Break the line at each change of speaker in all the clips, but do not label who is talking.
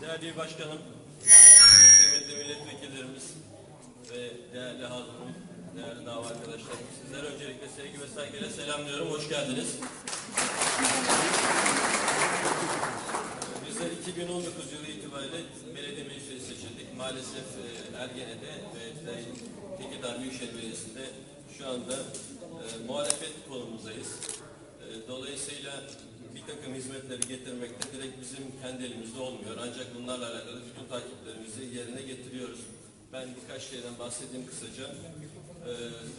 Değerli başkanım, kıymetli milletvekillerimiz ve değerli halkım, değerli dava arkadaşlarım, sizlere öncelikle sevgi ve saygıyla selamlıyorum. Hoş geldiniz. Bizler 2019 yılı itibariyle belediye meclisi seçildik. Maalesef e, Ergene'de ve Tekirdağ Büyükşehir Belediyesi'nde şu anda e, muhalefet konumuzdayız. E, dolayısıyla bir takım hizmetleri getirmekte direkt bizim kendi elimizde olmuyor. Ancak bunlarla alakalı bütün takiplerimizi yerine getiriyoruz. Ben birkaç şeyden bahsedeyim kısaca. E,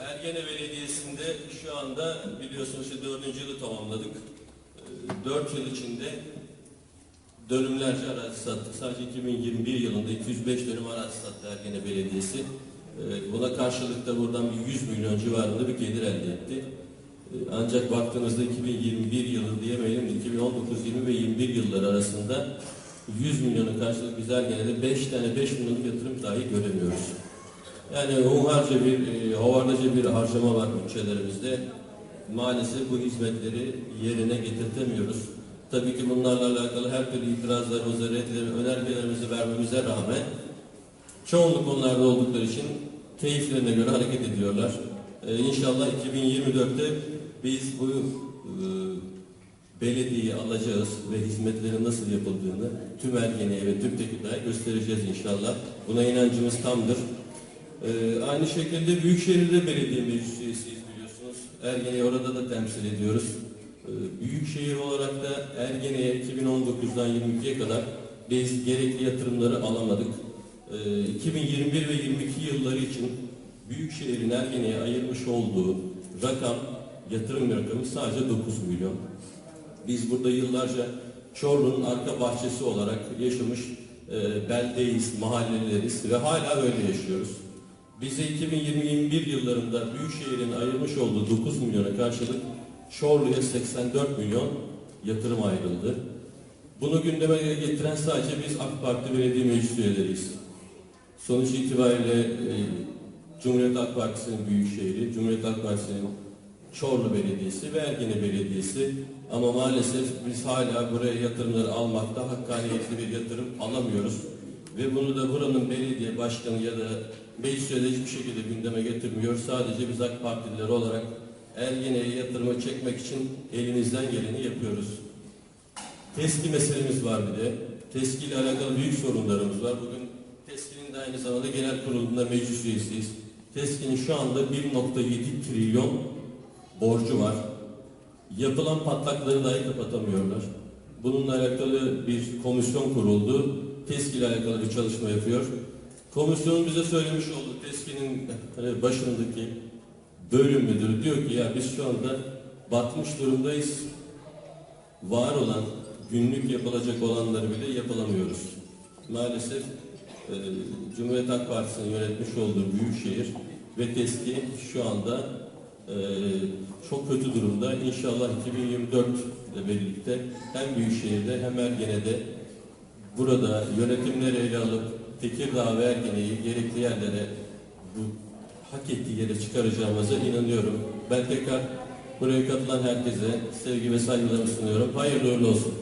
Ergene Belediyesi'nde şu anda biliyorsunuz işte dördüncü yılı tamamladık. E, Dört yıl içinde dönümlerce arazi sattık. Sadece 2021 yılında 205 dönüm arazi sattı Ergene Belediyesi. Ee, Buna karşılık da buradan bir 100 milyon civarında bir gelir elde etti. Ee, Ancak baktığınızda 2021 yılı diyemeyelim, 2019, 20 ve 21 yılları arasında 100 milyonu karşılık biz Ergene'de 5 tane 5 milyonluk yatırım dahi göremiyoruz. Yani hunharca bir, e, havardaca bir harcama var bütçelerimizde. Maalesef bu hizmetleri yerine getirtemiyoruz. Tabii ki bunlarla alakalı her türlü itirazlarımızı, redleri, önergelerimizi vermemize rağmen çoğunluk onlarda oldukları için keyiflerine göre hareket ediyorlar. Ee, inşallah 2024'te biz bu e, belediyeyi alacağız ve hizmetlerin nasıl yapıldığını tüm Ergene'ye ve tüm Tekirdağ'a göstereceğiz inşallah. Buna inancımız tamdır. Ee, aynı şekilde Büyükşehir'de belediye meclis üyesiyiz biliyorsunuz. Ergene'yi orada da temsil ediyoruz. Ee, Büyükşehir olarak da Ergene'ye 2019'dan 22'ye kadar biz gerekli yatırımları alamadık. Ee, 2021 ve 22 yılları için Büyükşehir'in Ergene'ye ayırmış olduğu rakam, yatırım rakamı sadece 9 milyon. Biz burada yıllarca Çorlu'nun arka bahçesi olarak yaşamış e, beldeyiz, mahalleleriz ve hala öyle yaşıyoruz. Bize 2020-21 yıllarında Büyükşehir'in ayırmış olduğu 9 milyona karşılık Çorlu'ya 84 milyon yatırım ayrıldı. Bunu gündeme getiren sadece biz AK Parti belediye meclis üyeleriyiz. Sonuç itibariyle e, Cumhuriyet Halk Partisi'nin Büyükşehir'i, Cumhuriyet Halk Partisi'nin Çorlu Belediyesi ve Ergene Belediyesi ama maalesef biz hala buraya yatırımları almakta hakkaniyetli bir yatırım alamıyoruz. Ve bunu da buranın belediye başkanı ya da meclis üyeleri hiçbir şekilde gündeme getirmiyor. Sadece biz AK Partililer olarak Ergene'ye yatırımı çekmek için elimizden geleni yapıyoruz. TESKİ meselemiz var bir de. TESKİ ile alakalı büyük sorunlarımız var. Bugün TESKİ'nin de aynı zamanda genel kurulunda meclis üyesiyiz. TESKİ'nin şu anda 1.7 trilyon borcu var. Yapılan patlakları dahi kapatamıyorlar. Bununla alakalı bir komisyon kuruldu. TESKİ ile alakalı bir çalışma yapıyor. Komisyonun bize söylemiş olduğu TESKİ'nin hani başındaki bölüm müdürü diyor ki ya biz şu anda batmış durumdayız. Var olan günlük yapılacak olanları bile yapılamıyoruz. Maalesef e, Cumhuriyet Halk Partisi'nin yönetmiş olduğu Büyükşehir ve TESKİ şu anda e, çok kötü durumda. İnşallah 2024 ile birlikte hem Büyükşehir'de hem Ergene'de burada yönetimleri ele alıp Tekirdağ ve Ergene'yi gerekli yerlere bu hak ettiği yere çıkaracağımıza inanıyorum. Ben tekrar buraya katılan herkese sevgi ve saygılarımı sunuyorum. Hayırlı uğurlu olsun.